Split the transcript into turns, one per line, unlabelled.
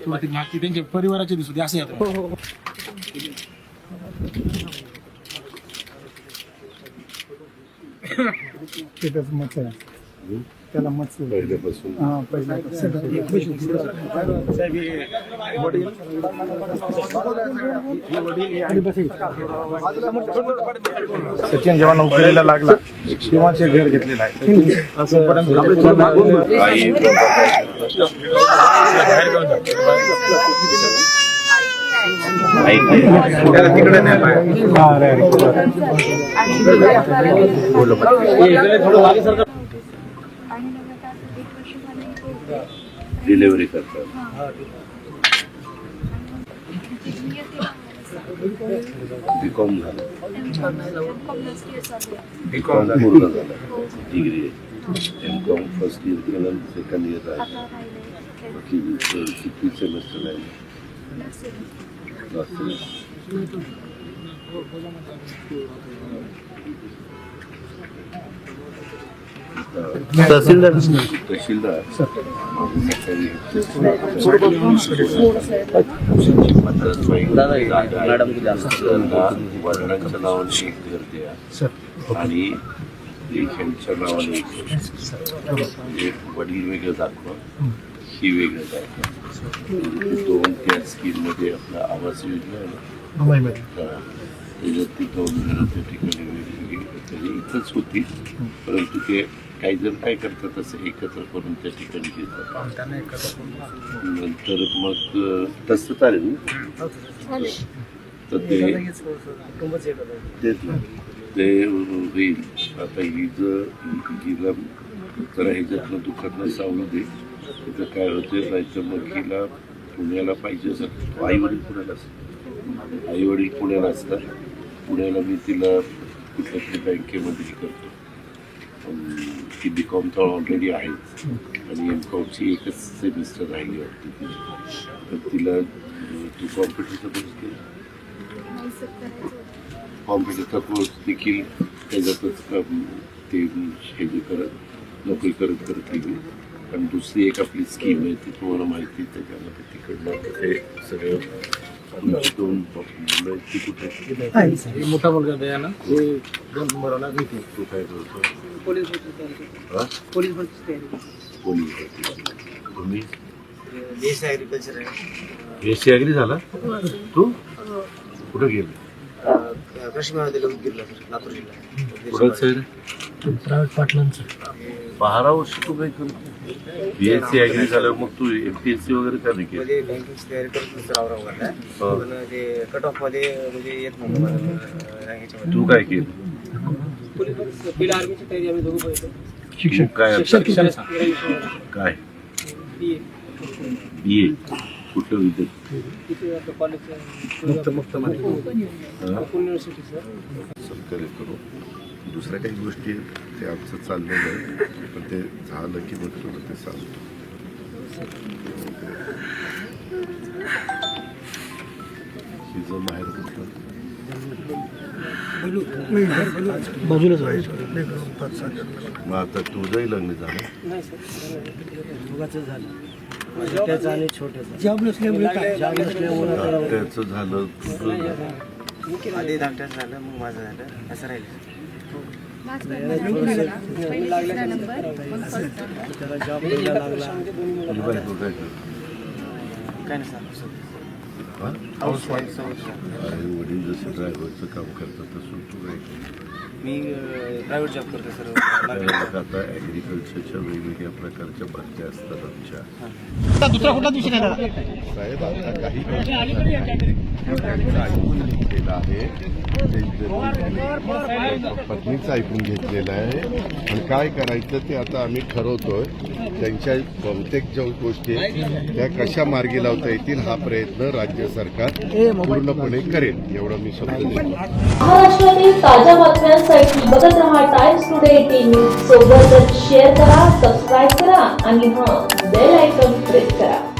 किंवा ती मागची त्यांच्या परिवाराचे दिसू दे असं
तिथंच मच आहे. त्याला मच
पहिल्यापासून.
हा सचिन जेव्हा नोकरीला लागला तेव्हा ते घर घेतलेलं आहे.
डिलिव्हरी करतात. बी कॉम झालं. बी कॉम पूर्ण झालं degree M com first year केलं सेकंड इयर आहे किती सेमेस्टर आहे सेमेस्टर तहसीलदार. वडिलांच्या नावाने एक घर द्या आणि ह्यांच्या नावाने एक वडील वेगळं दाखवा. ही वेगळं दाखवा दोन त्या स्कीममध्ये आपला आवास योजना आहे. त्याच्यात ती दोन घरं त्या ठिकाणी वेगवेगळी म्हणजे इथंच होती. परंतु ते काही जण काय करतात असं एकत्र करून त्या ठिकाणी घेतात. नंतर मग तसं चालेल ना? तर ते तेच ना. ते होईल. आता ही जर हिला जरा ह्याच्यातनं दुःखातनं सावलं दे तिथं काय होते जायचं मग हिला पुण्याला पाहिजे असं. आई वडील पुण्याला असतात. आई वडील पुण्याला असतात. पुण्याला मी तिला कुठल्या तरी बँकेमध्ये करतो ती बी कॉम तर ऑलरेडी आहे. आणि एम कॉमची एकच सेमिस्टर राहिली वाटते ती. तर तिला तू कॉम्प्युटरचा कोर्स कॉम्प्युटरचा कोर्स देखील त्याच्यातच ते हे करत नोकरी करत करत गेली आणि दुसरी एक आपली स्कीम आहे ती तुम्हाला माहिती आहे त्याच्यामध्ये तिकडनं ते सगळं दोन मुलं ती कुठे
मोठा मुलगा दयाना. ते दोन नंबरला घेते.
तू काय करतो
पोलीस
हा?
Police
police. तुम्ही?
देश ॲग्रिकल्चर आहे.
बी एस सी ॲग्री झाला? तू? कुठं गेला?
कृषी महाविद्यालय लातूर जिल्हा
प्रायव्हेट पाटलांचं.
बारा वर्ष तू काय करतो बी एस सी ॲग्री झाल्यावर मग तू एम पी एस सी वगैरे का नाही केलं
मध्ये बँकिंगची तयारी करत होतो सर औरंगाबादला
हा.
पण ते कट ऑफमध्ये म्हणजे येत नव्हतं मला अं, ह्याच्यामध्ये
तू काय केलं?
पोलीस भरती फील्ड आर्मीची तयारी आम्ही दोघं पाहिजे
शिक्षण काय? आता? काय बी ए कुठलं विद्यार्थी?
तिथे आपलं कॉलेज
मुक्त मुक्त मध्ये?
युनिव्हर्सिटी सर
सहकार्य करू दुसऱ्या काही गोष्टी ते आमचं चाललेलं आहे पण ते झालं की मग तुला ते सांगतो हिचं माहेर कुठलं
बाजूलाच
मग आता तुझंही लग्न झालं.
नाही सर मुगाचं झालं. त्याचं आणि छोट्याचं
जॉब नसल्यामुळे
जॉब नसल्यामुळे
त्याचं झालं तुझं झालं?
आधी झालं मग माझं झालं. असं राहिलं. त्याला जॉब लागला.
तुझी बायको काय करते?
काय नाही सर
हा? आई वडील जसं ड्रायव्हरचं काम करतात तसं तू?
मी प्रायव्हेट जॉब करतो सर.
आता ॲग्रिकल्चरच्या वेगवेगळ्या प्रकारच्या भरत्या असतात आमच्या.
दुसरा कुठला दिवशी
साहेब आता काही ऐकून घेतलेलं आहे. पत्नीचं ऐकून घेतलेलं आहे. आणि काय करायचं ते आता आम्ही ठरवतोय. त्यांच्या बहुतेक ज्या गोष्टी त्या कशा मार्गी लावता येतील हा प्रयत्न राज्य
सरकार पूर्णपणे करेल. एवढं मी शब्द देतो.
महाराष्ट्रातील ताज्या बातम्यांसाठी बघत रहा टाइम्स टुडे टीव्ही सोबतच शेअर करा सबस्क्राईब करा आणि हां बेल आयकॉन प्रेस करा.